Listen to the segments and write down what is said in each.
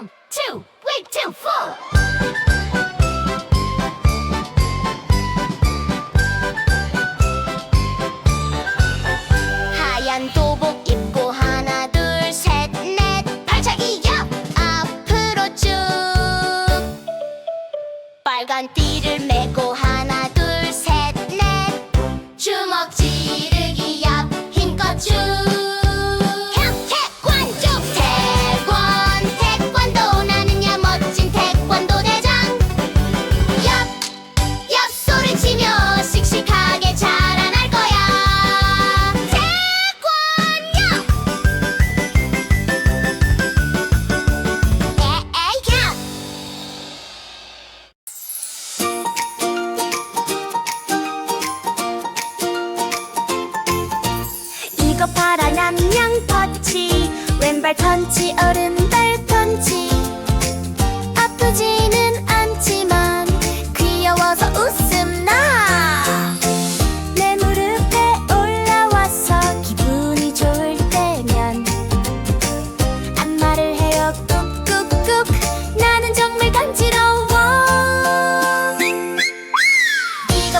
One, two, 하얀 도복 입고 하나 둘 셋 넷. 발차기 앞으로 쭉. 빨간 띠를 메고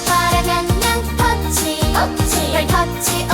파란 양양 터치 터치. 별 터치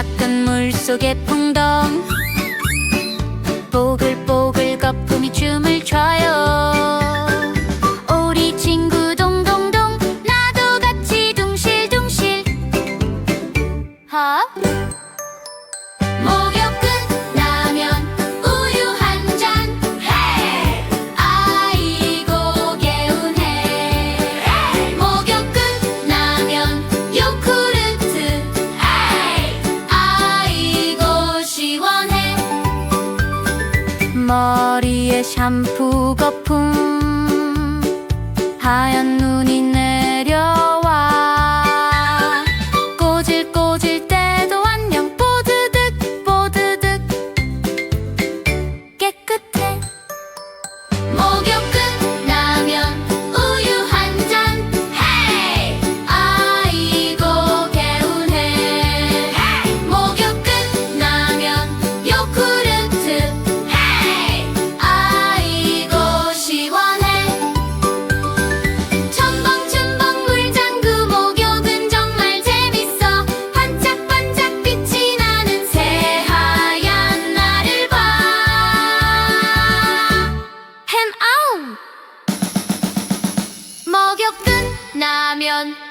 닦은 물 속에 풍덩. 보글보글 거품이 춤을 춰요. 캔 아우 oh. 목욕 끝나면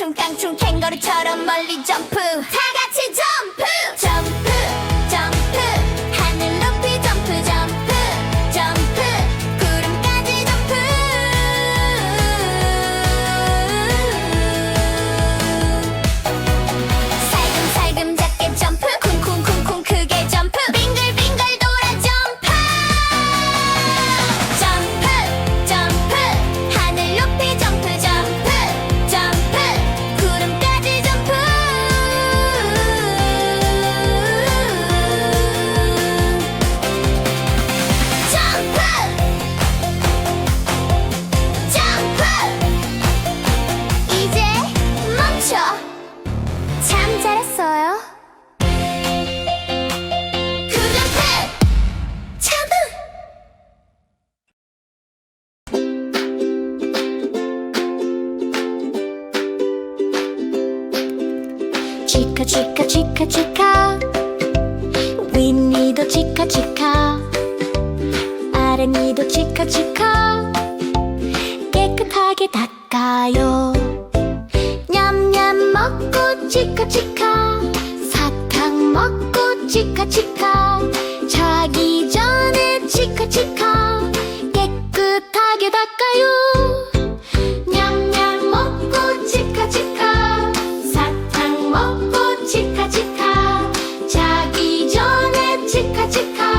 깡충 깡충 캥거루처럼 멀리 점프. 치카 치카. 윗니도 치카 치카. 아랫니도 치카 치카. 깨끗하게 닦아요. 냠냠 먹고 치카 치카. 사탕 먹고 치카 치카. chica.